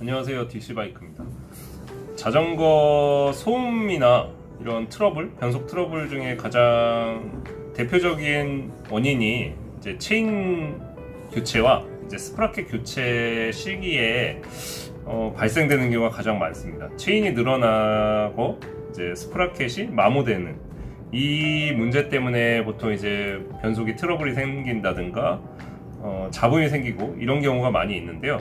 안녕하세요 DC바이크입니다 자전거 소음이나 이런 트러블, 변속 트러블 중에 가장 대표적인 원인이 이제 체인 교체와 이제 스프라켓 교체 시기에 어, 발생되는 경우가 가장 많습니다. 체인이 늘어나고 이제 스프라켓이 마모되는 이 문제 때문에 보통 이제 변속이 트러블이 생긴다든가 어, 잡음이 생기고 이런 경우가 많이 있는데요.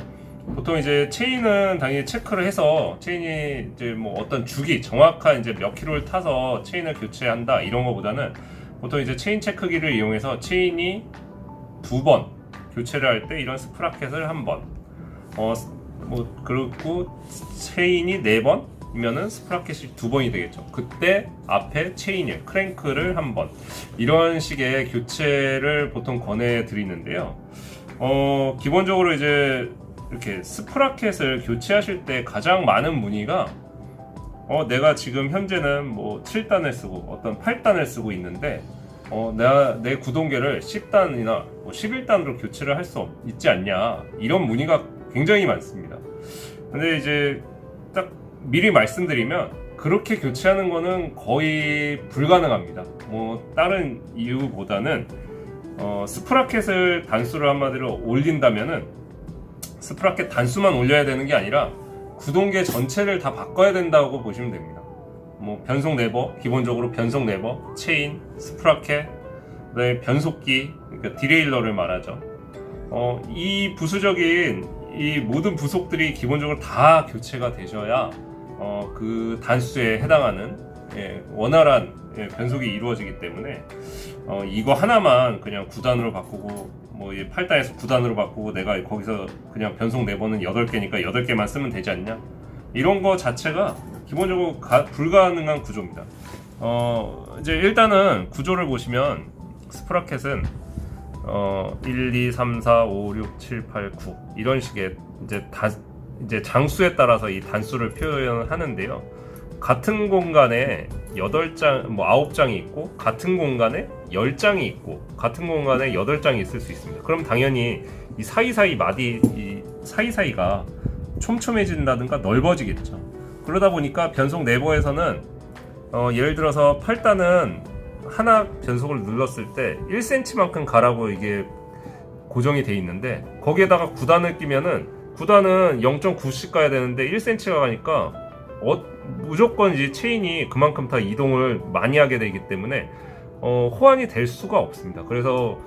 보통 이제 체인은 당연히 체크를 해서 체인이 이제 뭐 어떤 주기 정확한 이제 몇 킬로를 타서 체인을 교체한다 이런 거보다는 보통 이제 체인 체크기를 이용해서 체인이 두 번 교체를 할 때 이런 스프라켓을 한 번, 어, 뭐 그리고 체인이 네 번이면은 스프라켓이 두 번이 되겠죠. 그때 앞에 체인을 크랭크를 한 번 이런 식의 교체를 보통 권해 드리는데요. 어, 기본적으로 이제 이렇게 스프라켓을 교체하실 때 가장 많은 문의가 어, 내가 지금 현재는 뭐 7단을 쓰고 어떤 8단을 쓰고 있는데 어, 내가 내 구동계를 10단이나 뭐 11단으로 교체를 할 수 있지 않냐 이런 문의가 굉장히 많습니다. 근데 이제 딱 미리 말씀드리면 그렇게 교체하는 거는 거의 불가능합니다. 뭐 다른 이유보다는 어, 스프라켓을 단수를 한마디로 올린다면은 스프라켓 단수만 올려야 되는 게 아니라 구동계 전체를 다 바꿔야 된다고 보시면 됩니다. 뭐 변속 레버, 기본적으로 변속 레버, 체인, 스프라켓, 변속기, 그러니까 디레일러를 말하죠. 어, 이 부수적인 이 모든 부속들이 기본적으로 다 교체가 되셔야 어, 그 단수에 해당하는 예, 원활한 예, 변속이 이루어지기 때문에 어, 이거 하나만 그냥 9단으로 바꾸고 뭐 8단에서 9단으로 바꾸고 내가 거기서 그냥 변속 내보는 8개니까 8개만 쓰면 되지 않냐? 이런 거 자체가 기본적으로 가- 불가능한 구조입니다. 어, 이제 일단은 구조를 보시면 스프라켓은 어, 1, 2, 3, 4, 5, 6, 7, 8, 9 이런 식의 이제 다 이제 장수에 따라서 이 단수를 표현하는데요. 같은 공간에 8장, 뭐 9장이 있고, 같은 공간에 10장이 있고, 같은 공간에 8장이 있을 수 있습니다. 그럼 당연히 이 사이사이 마디, 이 사이사이가 촘촘해진다든가 넓어지겠죠. 그러다 보니까 변속 내부에서는 어, 예를 들어서 8단은 하나 변속을 눌렀을 때 1cm만큼 가라고 이게 고정이 돼 있는데 거기에다가 9단을 끼면은 9단은 0.9씩 가야 되는데 1cm가 가니까 어, 무조건 이제 체인이 그만큼 다 이동을 많이 하게 되기 때문에 어, 호환이 될 수가 없습니다. 그래서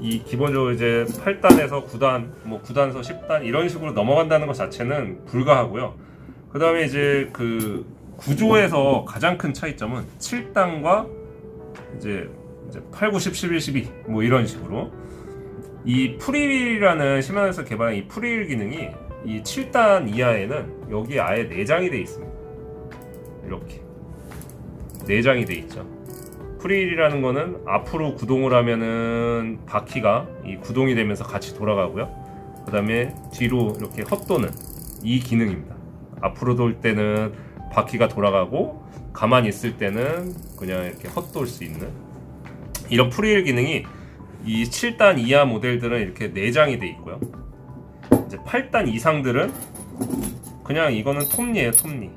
이 기본적으로 이제 8단에서 9단, 뭐 9단에서 10단 이런 식으로 넘어간다는 것 자체는 불가하고요. 그 다음에 이제 그 구조에서 가장 큰 차이점은 7단과 이제, 이제 8, 9, 10, 11, 12 뭐 이런 식으로 이 프릴이라는 시면에서 개발한 이 프릴 기능이 이 7단 이하에는 여기 아예 내장이 돼 있습니다. 이렇게 내장이 돼 있죠. 프릴이라는 거는 앞으로 구동을 하면은 바퀴가 이 구동이 되면서 같이 돌아가고요. 그 다음에 뒤로 이렇게 헛도는 이 기능입니다. 앞으로 돌 때는 바퀴가 돌아가고 가만히 있을 때는 그냥 이렇게 헛돌 수 있는 이런 프릴 기능이 이 7단 이하 모델들은 이렇게 내장이 돼 있고요. 이제 8단 이상들은 그냥 이거는 톱니예요, 톱니.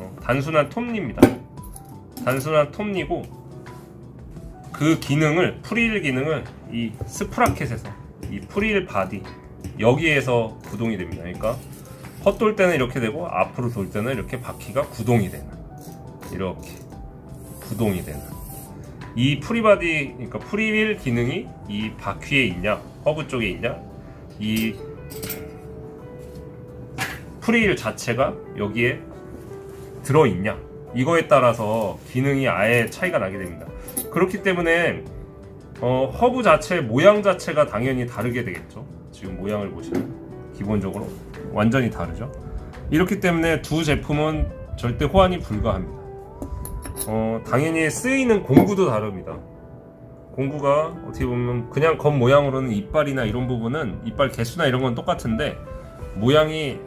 어, 단순한 톱니입니다. 단순한 톱니고 그 기능을 프릴 기능을 이 스프라켓에서 이 프릴 바디 여기에서 구동이 됩니다. 그러니까 헛돌 때는 이렇게 되고 앞으로 돌 때는 이렇게 바퀴가 구동이 되는 이렇게 구동이 되는 이 프리바디 그러니까 프리윌 기능이 이 바퀴에 있냐 허브 쪽에 있냐 이 프리윌 자체가 여기에 들어 있냐 이거에 따라서 기능이 아예 차이가 나게 됩니다. 그렇기 때문에 어, 허브 자체 모양 자체가 당연히 다르게 되겠죠. 지금 모양을 보시면 기본적으로 완전히 다르죠. 이렇기 때문에 두 제품은 절대 호환이 불가합니다. 어, 당연히 쓰이는 공구도 다릅니다. 공구가 어떻게 보면 그냥 겉 모양으로는 이빨이나 이런 부분은 이빨 개수나 이런 건 똑같은데 모양이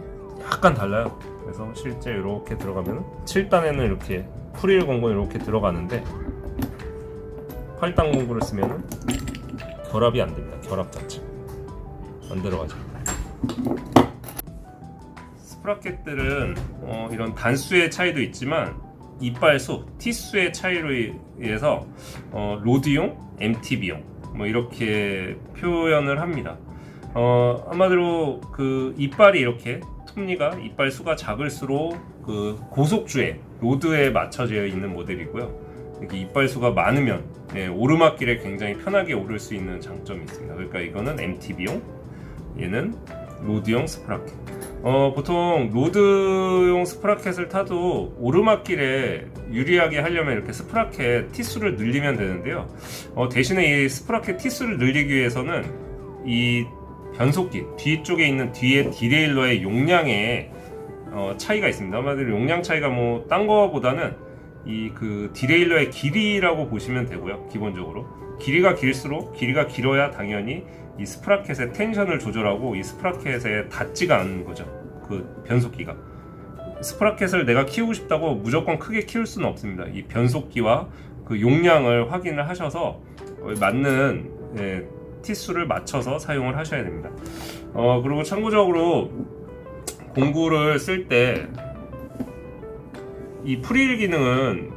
약간 달라요. 그래서 실제 이렇게 들어가면 7단에는 이렇게 프릴 공구는 이렇게 들어가는데 8단 공구를 쓰면은 결합이 안 됩니다. 결합 자체 안 들어가죠. 스프라켓들은 어, 이런 단수의 차이도 있지만 이빨 수, 티수의 차이로 의해서 어, 로드용, MTB용 뭐 이렇게 표현을 합니다. 어, 한마디로 그 이빨이 이렇게 톱니가 이빨 수가 작을수록 그 고속주에 로드에 맞춰져 있는 모델이고요. 이렇게 이빨 수가 많으면 예, 오르막길에 굉장히 편하게 오를 수 있는 장점이 있습니다. 그러니까 이거는 MTB용, 얘는 로드용 스프라켓. 어, 보통 로드용 스프라켓을 타도 오르막길에 유리하게 하려면 이렇게 스프라켓 티수를 늘리면 되는데요. 어, 대신에 이 스프라켓 티수를 늘리기 위해서는 이 변속기 뒤쪽에 있는 뒤에 디레일러의 용량에 어, 차이가 있습니다. 한마디로 용량 차이가 뭐 딴 거보다는 이 그 디레일러의 길이라고 보시면 되고요. 기본적으로 길이가 길수록 길이가 길어야 당연히 이 스프라켓의 텐션을 조절하고 이 스프라켓에 닿지가 않는 거죠. 그 변속기가 스프라켓을 내가 키우고 싶다고 무조건 크게 키울 수는 없습니다. 이 변속기와 그 용량을 확인을 하셔서 어, 맞는 예, 티수를 맞춰서 사용을 하셔야 됩니다. 어, 그리고 참고적으로 공구를 쓸 때 이 프릴 기능은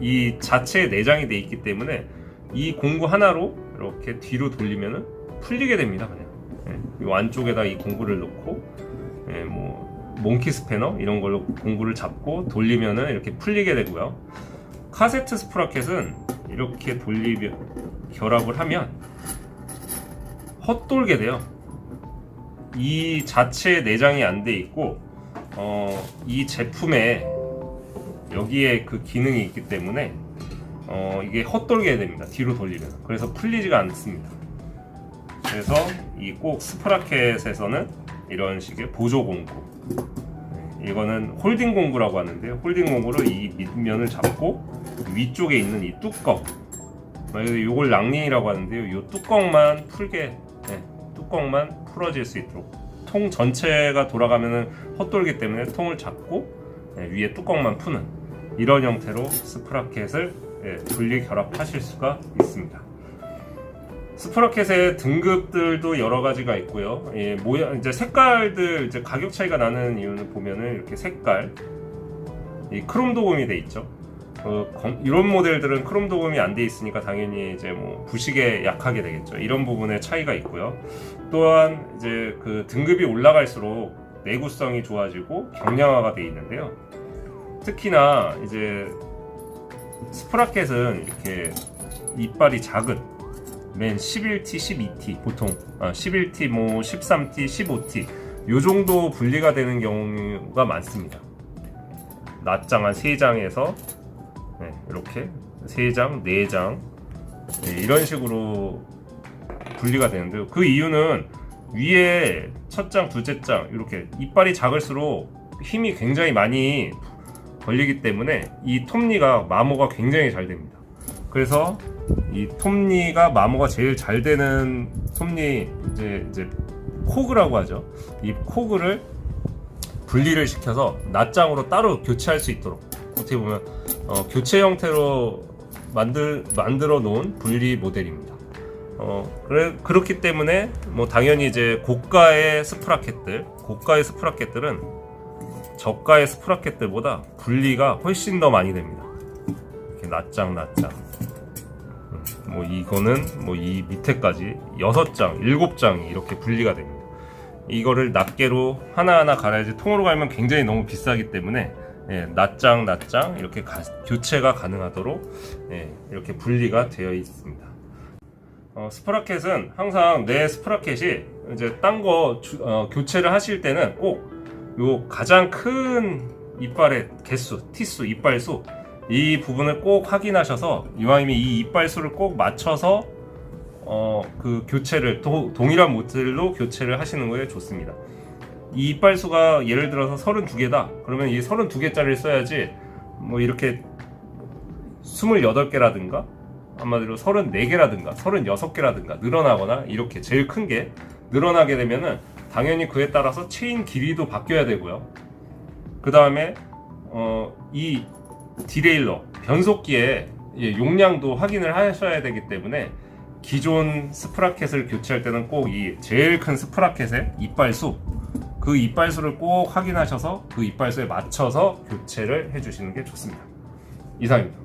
이 자체에 내장이 돼 있기 때문에 이 공구 하나로 이렇게 뒤로 돌리면은 풀리게 됩니다. 그냥 예, 이 안쪽에다 이 공구를 넣고 예, 뭐 몽키 스패너 이런 걸로 공구를 잡고 돌리면은 이렇게 풀리게 되고요. 카세트 스프라켓은 이렇게 돌리면 결합을 하면 헛돌게 돼요. 이 자체에 내장이 안 돼 있고 어, 이 제품에 여기에 그 기능이 있기 때문에 어, 이게 헛돌게 됩니다. 뒤로 돌리면 그래서 풀리지가 않습니다. 그래서 이 꼭 스프라켓에서는 이런 식의 보조 공구 네, 이거는 홀딩 공구라고 하는데요. 홀딩 공구로 이 밑면을 잡고 위쪽에 있는 이 뚜껑 이걸 랑링이라고 하는데요. 이 뚜껑만 풀게 네, 뚜껑만 풀어질 수 있도록 통 전체가 돌아가면은 헛돌기 때문에 통을 잡고 네, 위에 뚜껑만 푸는 이런 형태로 스프라켓을 예, 분리 결합하실 수가 있습니다. 스프라켓의 등급들도 여러 가지가 있고요. 예, 모양 이제 색깔들 이제 가격 차이가 나는 이유는 보면은 이렇게 색깔 이 크롬 도금이 돼 있죠. 어, 검- 이런 모델들은 크롬 도금이 안 돼 있으니까 당연히 이제 뭐 부식에 약하게 되겠죠. 이런 부분에 차이가 있고요. 또한 이제 그 등급이 올라갈수록 내구성이 좋아지고 경량화가 돼 있는데요. 특히나 이제 스프라켓은 이렇게 이빨이 작은 맨 11T, 12T 보통 아, 11T, 뭐 13T, 15T 요 정도 분리가 되는 경우가 많습니다. 낱장 한 3장에서 네, 이렇게 3장, 4장 네, 이런 식으로 분리가 되는데요. 그 이유는 위에 첫 장, 둘째 장 이렇게 이빨이 작을수록 힘이 굉장히 많이 걸리기 때문에 이 톱니가 마모가 굉장히 잘 됩니다. 그래서 이 톱니가 마모가 제일 잘 되는 톱니 이제 이제 코그라고 하죠. 이 코그를 분리를 시켜서 낱장으로 따로 교체할 수 있도록 어떻게 보면 어, 교체 형태로 만들 만들어 놓은 분리 모델입니다. 어, 그래, 그렇기 때문에 뭐 당연히 이제 고가의 스프라켓들, 고가의 스프라켓들은 저가의 스프라켓들보다 분리가 훨씬 더 많이 됩니다. 이렇게 낱장 낱장. 음, 뭐 이거는 뭐 이 밑에까지 여섯 장, 일곱 장이 이렇게 분리가 됩니다. 이거를 낱개로 하나하나 갈아야지 통으로 갈면 굉장히 너무 비싸기 때문에 예, 낱장 낱장 이렇게 가- 교체가 가능하도록 예, 이렇게 분리가 되어 있습니다. 어, 스프라켓은 항상 내 스프라켓이 이제 딴거 교체를 하실 때는 꼭 요 가장 큰 이빨의 개수, 티수, 이빨수 이 부분을 꼭 확인하셔서 이왕이면 이 이빨수를 꼭 맞춰서 어, 그 교체를 도- 동일한 모델로 교체를 하시는 거에 좋습니다. 이 이빨수가 예를 들어서 32개다. 그러면 이 32개짜리를 써야지 뭐 이렇게 28개라든가 한마디로 34개라든가 36개라든가 늘어나거나 이렇게 제일 큰 게 늘어나게 되면은 당연히 그에 따라서 체인 길이도 바뀌어야 되고요. 그 다음에 어, 이 디레일러 변속기의 예, 용량도 확인을 하셔야 되기 때문에 기존 스프라켓을 교체할 때는 꼭 이 제일 큰 스프라켓의 이빨 수 그 이빨수를 꼭 확인하셔서 그 이빨수에 맞춰서 교체를 해주시는 게 좋습니다. 이상입니다.